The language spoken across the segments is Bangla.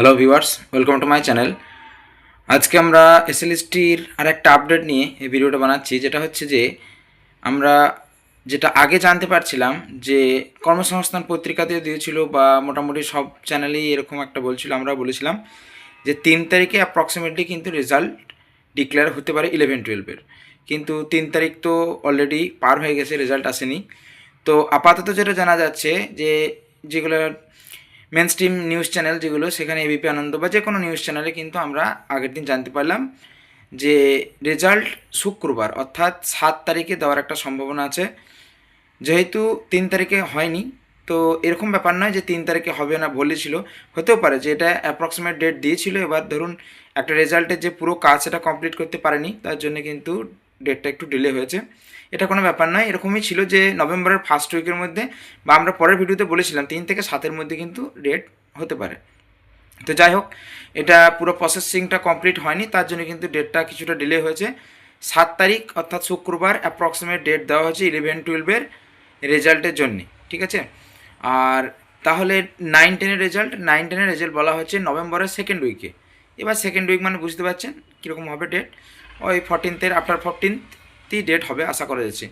Hello viewers welcome to my channel আজকে আমরা এসএলএসটির আর একটা আপডেট নিয়ে এই ভিডিওটা বানাচ্ছি। যেটা হচ্ছে যে, আমরা যেটা আগে জানতে পারছিলাম যে, কর্মসংস্থান পত্রিকাতে দিয়েছিল বা মোটামুটি সব চ্যানেলেই এরকম একটা বলছিল আমরা বলেছিলাম যে, তিন তারিখে অ্যাপ্রক্সিমেটলি কিন্তু রেজাল্ট ডিক্লেয়ার হতে পারে ইলেভেন টুয়েলভের কিন্তু তিন তারিখ তো অলরেডি পার হয়ে গেছে রেজাল্ট আসেনি। তো আপাতত যেটা জানা যাচ্ছে যে, যেগুলো মেন স্ট্রিম নিউজ চ্যানেল যেগুলো, সেখানে এবিপি আনন্দ বা যে কোনো নিউজ চ্যানেলে কিন্তু আমরা আগের দিন জানতে পারলাম যে রেজাল্ট শুক্রবার, অর্থাৎ সাত তারিখে দেওয়ার একটা সম্ভাবনা আছে। যেহেতু তিন তারিখে হয়নি, তো এরকম ব্যাপার নয় যে তিন তারিখে হবে না বলেছিল হতেও পারে যে এটা অ্যাপ্রক্সিমেট ডেট দিয়েছিল, এবার ধরুন একটা রেজাল্টের যে পুরো কাজ সেটা কমপ্লিট করতে পারেনি, তার জন্য কিন্তু ডেটটা একটু ডিলে হয়েছে। এটা কোনো ব্যাপার নয়, এরকমই ছিল যে নভেম্বরের ফার্স্ট উইকের মধ্যে বা আমরা পরের ভিডিওতে বলেছিলাম, তিন থেকে সাতের মধ্যে কিন্তু ডেট হতে পারে। তো যাই হোক, এটা পুরো প্রসেসিংটা কমপ্লিট হয়নি, তার জন্য কিন্তু ডেটটা কিছুটা ডিলে হয়েছে। সাত তারিখ অর্থাৎ শুক্রবার অ্যাপ্রক্সিমেট ডেট দেওয়া হয়েছে ইলেভেন টুয়েলভের রেজাল্টের জন্যে, ঠিক আছে? আর তাহলে নাইন টেনের রেজাল্ট নাইন টেনের রেজাল্ট বলা হচ্ছে নভেম্বরের সেকেন্ড উইকে এবার সেকেন্ড উইক মানে বুঝতে পারছেন কীরকম হবে ডেট ওই ফর্টিনথের আফটার ফোরটিনথই ডেট হবে আশা করা যাচ্ছে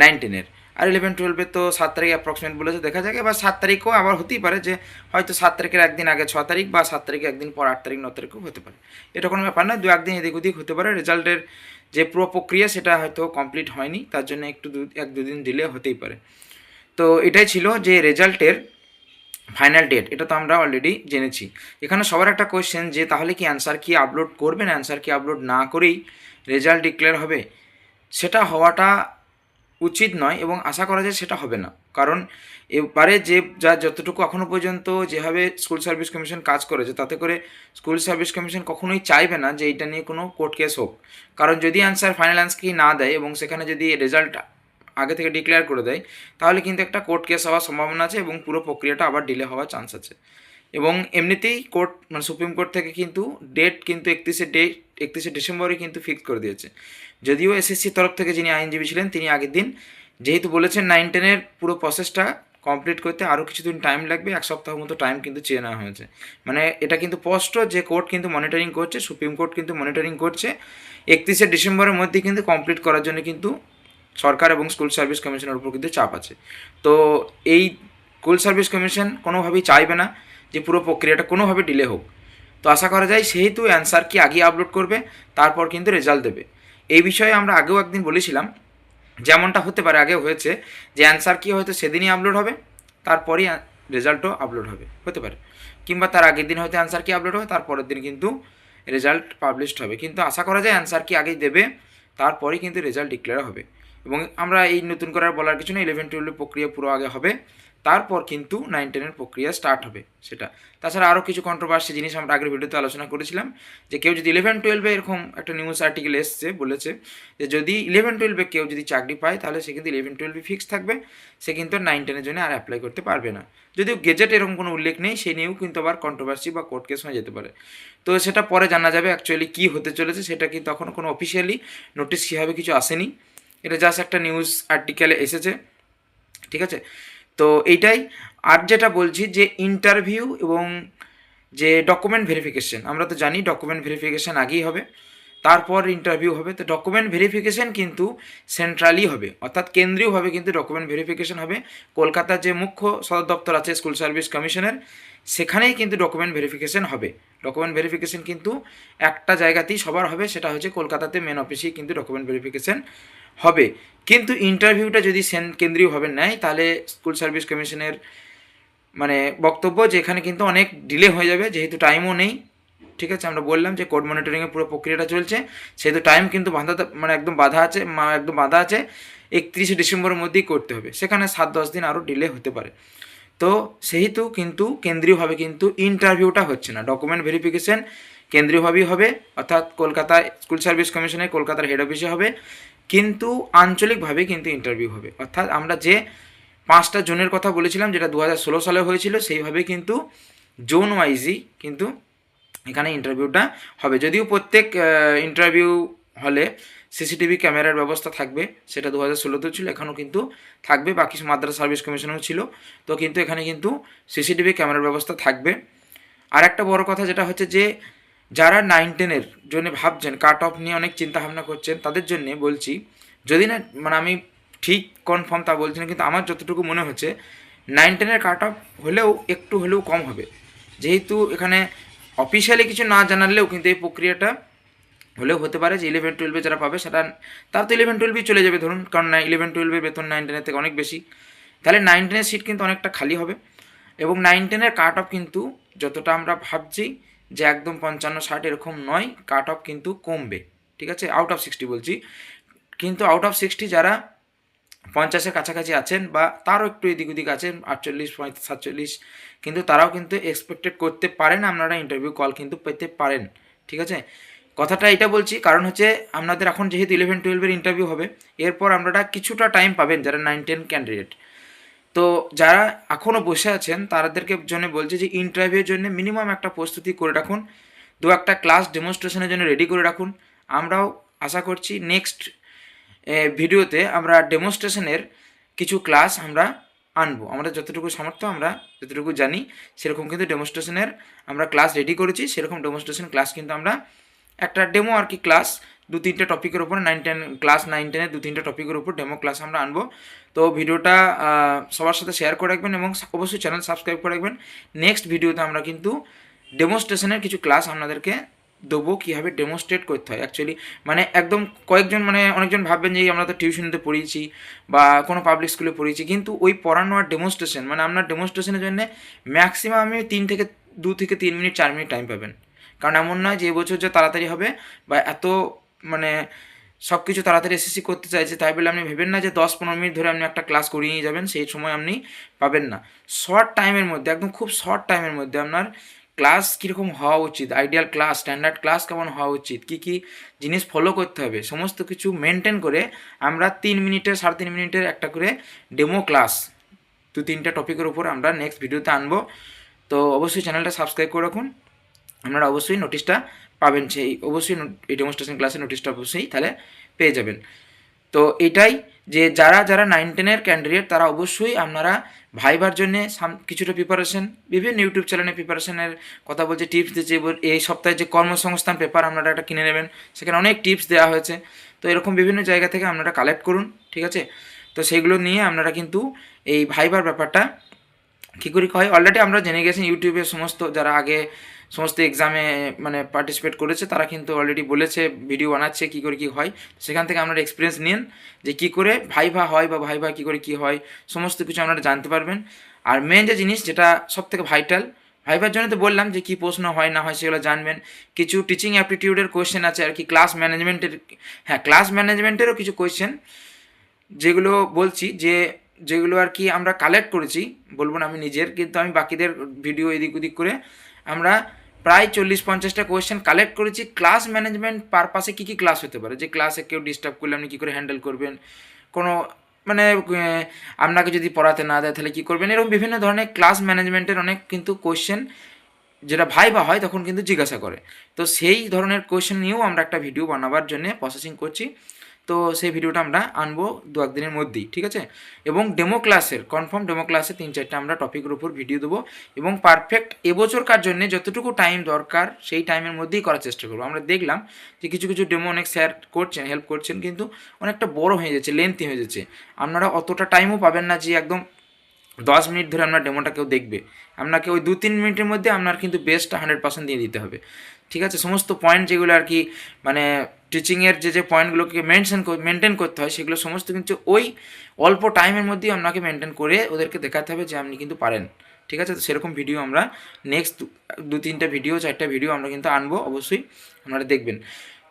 নাইন টেনের আর ইলেভেন টুয়েলভে তো সাত তারিখ অ্যাপ্রক্সিমেট বলেছে, দেখা যাক। এবার সাত তারিখও আবার হতেই পারে যে, হয়তো সাত তারিখের একদিন আগে ছ তারিখ বা সাত তারিখে একদিন পর আট তারিখ, ন তারিখও হতে পারে। এটা কোনো ব্যাপার না দু একদিন এদিক ওদিক হতে পারে। রেজাল্টের যে পুরো প্রক্রিয়া, সেটা হয়তো কমপ্লিট হয়নি, তার জন্য একটু এক দুদিন ডিলে হতেই পারে। তো এটাই ছিল যে রেজাল্টের ফাইনাল ডেট এটা তো আমরা অলরেডি জেনেছি। এখানে সবার একটা কোয়েশ্চেন যে, তাহলে কি অ্যান্সার কি আপলোড করবেন? অ্যান্সার কি আপলোড না করেই রেজাল্ট ডিক্লেয়ার হবে? সেটা হওয়াটা উচিত নয় এবং আশা করা যায় সেটা হবে না। কারণ এবারে যে, যা যতটুকু এখনও পর্যন্ত যেভাবে স্কুল সার্ভিস কমিশন কাজ করেছে, তাতে করে স্কুল সার্ভিস কমিশন কখনোই চাইবে না যে এটা নিয়ে কোনো কোর্ট কেস হোক। কারণ যদি অ্যান্সার ফাইনাল অ্যান্সার কি না দেয় এবং সেখানে যদি রেজাল্ট আগে থেকে ডিক্লেয়ার করে দেয়, তাহলে কিন্তু একটা কোর্ট কেস হওয়ার সম্ভাবনা আছে এবং পুরো প্রক্রিয়াটা আবার ডিলে হওয়ার চান্স আছে। এবং এমনিতেই কোর্ট মানে সুপ্রিম কোর্ট থেকে কিন্তু ডেট কিন্তু একত্রিশে ডেট একত্রিশে ডিসেম্বরে কিন্তু ফিক্স করে দিয়েছে। যদিও এসএসসির তরফ থেকে যিনি আইনজীবী ছিলেন, তিনি আগের দিন যেহেতু বলেছেন নাইন টেনের পুরো প্রসেসটা কমপ্লিট করতে আরও কিছুদিন টাইম লাগবে, এক সপ্তাহ মতো টাইম কিন্তু চেয়ে নেওয়া হয়েছে। মানে এটা কিন্তু স্পষ্ট যে কোর্ট কিন্তু মনিটরিং করছে সুপ্রিম কোর্ট কিন্তু মনিটরিং করছে, একত্রিশে ডিসেম্বরের মধ্যে কিন্তু কমপ্লিট করার জন্য কিন্তু সরকার এবং স্কুল সার্ভিস কমিশনের উপর কিন্তু চাপ আছে। তো এই স্কুল সার্ভিস কমিশন কোনোভাবেই চাইবে না যে পুরো প্রক্রিয়াটা কোনোভাবে ডিলে হোক। তো আশা করা যায় সেহেতু অ্যান্সার কি আগে আপলোড করবে, তারপর কিন্তু রেজাল্ট দেবে। এই বিষয়ে আমরা আগেও একদিন বলেছিলাম, যেমনটা হতে পারে আগে হয়েছে, যে অ্যান্সার কি হয়তো সেদিনই আপলোড হবে, তারপরেই রেজাল্টও আপলোড হবে, হতে পারে। কিংবা তার আগের দিন হয়তো অ্যান্সার কি আপলোড হবে, তারপরের দিন কিন্তু রেজাল্ট পাবলিশড হবে। কিন্তু আশা করা যায় অ্যান্সার কি আগেই দেবে, তারপরেই কিন্তু রেজাল্ট ডিক্লেয়ার হবে। এবং আমরা এই নতুন করার বলার কিছু না ইলেভেন টুয়েলভের প্রক্রিয়া পুরো আগে হবে। তারপর কিন্তু নাইন টেনের প্রক্রিয়া স্টার্ট হবে সেটা। তাছাড়া আরও কিছু কন্ট্রোভার্সি জিনিস আমরা আগের ভিডিওতে আলোচনা করেছিলাম, যে কেউ যদি ইলেভেন টুয়েলভে এরকম একটা নিউজ আর্টিকেল এসছে বলেছে, যে যদি ইলেভেন টুয়েলভে কেউ যদি চাকরি পায়, তাহলে সে কিন্তু ইলেভেন টুয়েলভে ফিক্স থাকবে, সে কিন্তু নাইন টেনের জন্য আর অ্যাপ্লাই করতে পারবে না। যদিও গেজেট এরকম কোনো উল্লেখ নেই সেই নিয়েও কিন্তু আবার কন্ট্রোভার্সি বা কোর্ট কেস হয়ে যেতে পারে। তো সেটা পরে জানা যাবে অ্যাকচুয়ালি কী হতে চলেছে, সেটা কিন্তু তখন কোনো অফিসিয়ালি নোটিশ কীভাবে কিছু আসেনি। এটা জাস্ট একটা নিউজ আর্টিকেলে এসেছে, ঠিক আছে? তো এইটাই, আর যেটা বলছি যে ইন্টারভিউ এবং যে ডকুমেন্ট ভেরিফিকেশন আমরা তো জানি ডকুমেন্ট ভেরিফিকেশান আগেই হবে, তারপর ইন্টারভিউ হবে, তো ডকুমেন্ট ভেরিফিকেশান কিন্তু সেন্ট্রালি হবে, অর্থাৎ কেন্দ্রীয়ভাবে কিন্তু ডকুমেন্ট ভেরিফিকেশান হবে। কলকাতার যে মুখ্য সদর দপ্তর আছে স্কুল সার্ভিস কমিশনের সেখানেই কিন্তু ডকুমেন্ট ভেরিফিকেশান হবে। ডকুমেন্ট ভেরিফিকেশান কিন্তু একটা জায়গাতেই সবার হবে, সেটা হচ্ছে কলকাতাতে মেন অফিসেই কিন্তু ডকুমেন্ট ভেরিফিকেশান হবে। কিন্তু ইন্টারভিউটা যদি সেন কেন্দ্রীয়ভাবে নেয়, তাহলে স্কুল সার্ভিস কমিশনের মানে বক্তব্য যে এখানে কিন্তু অনেক ডিলে হয়ে যাবে, যেহেতু টাইমও নেই। ঠিক আছে, আমরা বললাম যে কোড মনিটরিংয়ের পুরো প্রক্রিয়াটা চলছে। সেহেতু টাইম কিন্তু বাধা মানে একদম বাধা আছে একদম বাধা আছে। একত্রিশে ডিসেম্বরের মধ্যেই করতে হবে। সেখানে সাত দশ দিন আরও ডিলে হতে পারে। তো সেহেতু কিন্তু কেন্দ্রীয়ভাবে কিন্তু ইন্টারভিউটা হচ্ছে না। ডকুমেন্ট ভেরিফিকেশন কেন্দ্রীয়ভাবেই হবে। অর্থাৎ কলকাতা স্কুল সার্ভিস কমিশনে কলকাতার হেড অফিসে হবে। কিন্তু আঞ্চলিকভাবে কিন্তু ইন্টারভিউ হবে। অর্থাৎ আমরা যে পাঁচটা জোনের কথা বলেছিলাম, যেটা দু হাজার ষোলো সালে হয়েছিল, সেইভাবে কিন্তু জোন ওয়াইজই কিন্তু এখানে ইন্টারভিউটা হবে। যদিও প্রত্যেক ইন্টারভিউ হলে সিসিটিভি ক্যামেরার ব্যবস্থা থাকবে, সেটা দু হাজার ষোলোতেও ছিল এখানেও কিন্তু থাকবে, বাকি মাদ্রাস সার্ভিস কমিশনেও ছিল। তো কিন্তু এখানে কিন্তু সিসিটিভি ক্যামেরার ব্যবস্থা থাকবে। আর একটা বড় কথা যেটা হচ্ছে যে যারা নাইন টেনের জন্য ভাবছেন কাট অফ নিয়ে অনেক চিন্তা ভাবনা করছেন, তাদের জন্য বলছি, যদি না মানে আমি ঠিক কনফার্ম তা বলছি না, কিন্তু আমার যতটুকু মনে হচ্ছে নাইন টেনের কাট অফ হলেও, একটু হলেও কম হবে। যেহেতু এখানে অফিসিয়ালি কিছু না জানালেও কিন্তু এই প্রক্রিয়াটা হলেও হতে পারে যে ইলেভেন টুয়েলভে যারা পাবে, সেটা, তার তো ইলেভেন টুয়েলভেই চলে যাবে ধরুন, কারণ ইলেভেন টুয়েলভের বেতন নাইন টেনের থেকে অনেক বেশি। তাহলে নাইন টেনের সিট কিন্তু অনেকটা খালি হবে। এবং নাইন টেনের কাট অফ কিন্তু যতটা আমরা ভাবছি যে একদম পঞ্চান্ন, ষাট এরকম নয় কাট অফ কিন্তু কমবে। ঠিক আছে? আউট অফ সিক্সটি বলছি। কিন্তু আউট অফ সিক্সটি যারা পঞ্চাশের কাছাকাছি আছেন বা তারও একটু এদিক ওদিক আছেন, আটচল্লিশ সাতচল্লিশ, কিন্তু তারাও কিন্তু এক্সপেক্টেড করতে পারেন, আপনারা ইন্টারভিউ কল কিন্তু পেতে পারেন। ঠিক আছে? কথাটা এটা বলছি, কারণ হচ্ছে আপনাদের এখন যেহেতু ইলেভেন টুয়েলভের ইন্টারভিউ হবে, এরপর আপনারা কিছুটা টাইম পাবেন যারা নাইন টেন ক্যান্ডিডেট তো যারা এখনও বসে আছেন, তাদেরকে জন্য বলছে যে ইন্টারভিউর জন্য মিনিমাম একটা প্রস্তুতি করে রাখুন। দু একটা ক্লাস ডেমনস্ট্রেশনের জন্য রেডি করে রাখুন। আমরাও আশা করছি নেক্সট ভিডিওতে আমরা ডেমনস্ট্রেশনের কিছু ক্লাস আমরা আনব। আমরা যতটুকু সামর্থ্য, আমরা যতটুকু জানি, সেরকম কিন্তু ডেমনস্ট্রেশনের আমরা ক্লাস রেডি করেছি। সেরকম ডেমনস্ট্রেশন ক্লাস কিন্তু আমরা একটা ডেমো আর কি ক্লাস দু তিনটে টপিকের উপর নাইন টেন ক্লাস নাইন টেনের দু তিনটে টপিকের উপর ডেমো ক্লাস আমরা আনব। তো ভিডিওটা সবার সাথে শেয়ার করে রাখবেন এবং অবশ্যই চ্যানেল সাবস্ক্রাইব করে রাখবেন। নেক্সট ভিডিওতে আমরা কিন্তু ডেমোস্ট্রেশনের কিছু ক্লাস আপনাদেরকে দেবো, কীভাবে ডেমোস্ট্রেট করতে হয়। অ্যাকচুয়ালি মানে একদম কয়েকজন মানে অনেকজন ভাববেন যে আমরা তো টিউশনিতে পড়িয়েছি বা কোনো পাবলিক স্কুলে পড়িয়েছি, কিন্তু ওই পড়ানো আর ডেমোস্ট্রেশন মানে আপনার ডেমোস্ট্রেশনের জন্য ম্যাক্সিমাম আমি তিন থেকে, দু থেকে তিন মিনিট চার মিনিট টাইম পাবেন। কারণ এমন নয় যে এবছর যে তাড়াতাড়ি হবে বা এত মানে সব কিছু তাড়াতাড়ি এসএসসি করতে চাইছে, তাই বলে আপনি ভেবেন না যে দশ পনেরো মিনিট ধরে আপনি একটা ক্লাস করিয়ে যাবেন, সেই সময় আপনি পাবেন না। শর্ট টাইমের মধ্যে, একদম খুব শর্ট টাইমের মধ্যে আপনার ক্লাস কীরকম হওয়া উচিত, আইডিয়াল ক্লাস, স্ট্যান্ডার্ড ক্লাস কেমন হওয়া উচিত, কী কী জিনিস ফলো করতে হবে, সমস্ত কিছু মেনটেন করে আমরা তিন মিনিটের সাড়ে তিন মিনিটের একটা করে ডেমো ক্লাস দু তিনটা টপিকের উপর আমরা নেক্সট ভিডিওতে আনব। তো অবশ্যই চ্যানেলটা সাবস্ক্রাইব করে রাখুন। আপনারা অবশ্যই নোটিশটা পাবেন, সেই অবশ্যই এই ডেমনস্ট্রেশন ক্লাসের নোটিশটা অবশ্যই তাহলে পেয়ে যাবেন। তো এটাই যে যারা যারা নাইন টেনের ক্যান্ডিডেট তারা অবশ্যই আপনারা ভাইবার জন্যে সাম- কিছুটা প্রিপারেশন বিভিন্ন ইউটিউব চ্যানেলে প্রিপারেশনের কথা বলছে টিপস দিচ্ছে এই সপ্তাহে যে কর্মসংস্থান পেপার আপনারা একটা কিনে নেবেন, সেখানে অনেক টিপস দেওয়া হয়েছে। তো এরকম বিভিন্ন জায়গা থেকে আপনারা কালেক্ট করুন, ঠিক আছে? তো সেগুলো নিয়ে আপনারা কিন্তু এই ভাইবার ব্যাপারটা কী করে হয় অলরেডি আমরা জেনে গেছি ইউটিউবে সমস্ত যারা আগে সমস্ত এক্সামে মানে পার্টিসিপেট করেছে, তারা কিন্তু অলরেডি বলেছে ভিডিও বানাচ্ছে, কী করে কী হয়। সেখান থেকে আপনারা এক্সপিরিয়েন্স নিন যে কী করে ভাইভা হয় বা ভাইভা কী করে কী হয়, সমস্ত কিছু আপনারা জানতে পারবেন। আর মেন যে জিনিস যেটা সব থেকে ভাইটাল ভাইভার জন্য তো বললাম যে কী প্রশ্ন হয়, না হয় সেগুলো জানবেন। কিছু টিচিং অ্যাপটিটিউডের কোয়েশ্চেন আছে আর কি ক্লাস ম্যানেজমেন্টের হ্যাঁ ক্লাস ম্যানেজমেন্টেরও কিছু কোয়েশ্চেন যেগুলো বলছি যে যেগুলো আর কি আমরা কালেক্ট করেছি, বলব না আমি নিজের, কিন্তু আমি বাকিদের ভিডিও এদিক ওদিক করে আমরা প্রায় চল্লিশ পঞ্চাশটা কোয়েশ্চেন কালেক্ট করেছি। ক্লাস ম্যানেজমেন্ট পারপাসে কী কী ক্লাস হতে পারে? যে ক্লাসে কেউ ডিস্টার্ব করলে আপনি কী করে হ্যান্ডেল করবেন? কোনো মানে আপনাকে যদি পড়াতে না দেয় তাহলে কী করবেন? এরকম বিভিন্ন ধরনের ক্লাস ম্যানেজমেন্টের অনেক কিন্তু কোয়েশ্চেন যেটা ভাই বা হয় তখন কিন্তু জিজ্ঞাসা করে। তো সেই ধরনের কোয়েশ্চেন নিয়েও আমরা একটা ভিডিও বানাবার জন্য প্রসেসিং করছি। তো সেই ভিডিওটা আমরা আনব দু একদিনের মধ্যেই, ঠিক আছে? এবং ডেমো ক্লাসের কনফার্ম ডেমো ক্লাসে তিন চারটা আমরা টপিকের উপর ভিডিও দেবো এবং পারফেক্ট এবছরকার জন্য যতটুকু টাইম দরকার সেই টাইমের মধ্যেই করার চেষ্টা করব। আমরা দেখলাম যে কিছু কিছু ডেমো অনেক শেয়ার করছেন হেল্প করছেন, কিন্তু অনেকটা বড় হয়ে যাচ্ছে লেন্থি হয়ে যাচ্ছে। আপনারা অতটা টাইমও পাবেন না যে একদম দশ মিনিট ধরে আপনার ডেমোটা কেউ দেখবে। আপনাকে ওই দু তিন মিনিটের মধ্যে আপনার কিন্তু বেস্ট হান্ড্রেড পার্সেন্ট দিয়ে দিতে হবে। ঠিক আছে? সমস্ত পয়েন্ট যেগুলো আর কি মানে টিচিংয়ের যে যে পয়েন্টগুলোকে মেনশন মেনটেন করতে হয়, সেগুলো সমস্ত কিন্তু ওই অল্প টাইমের মধ্যেই আপনাকে মেনটেন করে ওদেরকে দেখাতে হবে যে আপনি কিন্তু পারেন। ঠিক আছে? তো সেরকম ভিডিও আমরা নেক্সট দু তিনটা ভিডিও চারটা ভিডিও আমরা কিন্তু আনব, অবশ্যই আপনারা দেখবেন।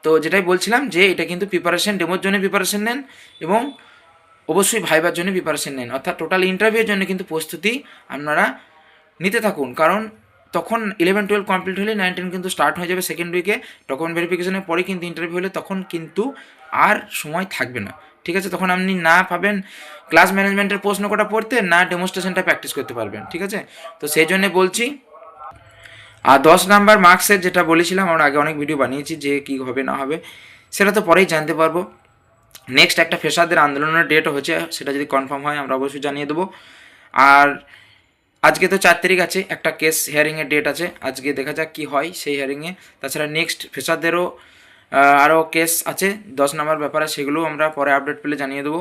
তো যেটাই বলছিলাম যে, এটা কিন্তু প্রিপারেশন ডেমোর জন্য প্রিপারেশন নেন এবং অবশ্যই ভাইবার জন্য প্রিপারেশন নেন। অর্থাৎ টোটাল ইন্টারভিউর জন্য কিন্তু প্রস্তুতি আপনারা নিতে থাকুন। কারণ তখন ইলেভেন টুয়েলভ কমপ্লিট হলে নাইন টেন কিন্তু স্টার্ট হয়ে যাবে সেকেন্ড উইকে ডকুমেন্ট ভেরিফিকেশনের পরে কিন্তু ইন্টারভিউ হলে তখন কিন্তু আর সময় থাকবে না। ঠিক আছে? তখন আপনি না পাবেন ক্লাস ম্যানেজমেন্টের প্রশ্ন কটা পড়তে, না ডেমনস্ট্রেশনটা প্র্যাকটিস করতে পারবেন। ঠিক আছে? তো সেই জন্যে বলছি, আর দশ নাম্বার মার্কসের যেটা বলেছিলাম, আমরা আগে অনেক ভিডিও বানিয়েছি যে কী হবে, না হবে, সেটা তো পরেই জানতে পারব। নেক্সট একটা ফেসারদের আন্দোলনের ডেট হচ্ছে, সেটা যদি কনফার্ম হয় আমরা অবশ্যই জানিয়ে দেবো। আর আজকে তো চার তারিখ আছে, একটা কেস হিয়ারিংয়ের ডেট আছে। আজকে দেখা যাক কী হয় সেই হিয়ারিংয়ে তাছাড়া নেক্সট ফেসারদেরও আরও কেস আছে, দশ নম্বর ব্যাপারে সেগুলোও আমরা পরে আপডেট পেলে জানিয়ে দেবো।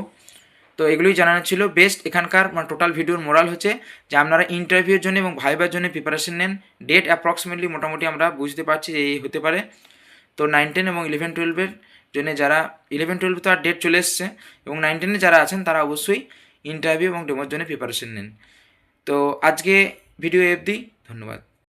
তো এগুলোই জানানো ছিল। বেস্ট এখানকার মানে টোটাল ভিডিওর মোরাল হচ্ছে যে আপনারা ইন্টারভিউর জন্য এবং ভাইবার জন্য প্রিপারেশন নেন। ডেট অ্যাপ্রক্সিমেটলি মোটামুটি আমরা বুঝতে পারছি যে এই হতে পারে। তো নাইন টেন এবং ইলেভেন টুয়েলভের জন্য যারা ইলেভেন টুয়েলভ তো আর ডেট চলে এসছে এবং নাইন টেনে যারা আছেন তারা অবশ্যই ইন্টারভিউ এবং ডেমোর জন্য প্রিপারেশন নেন। তো আজকে ভিডিও অবধি ধন্যবাদ।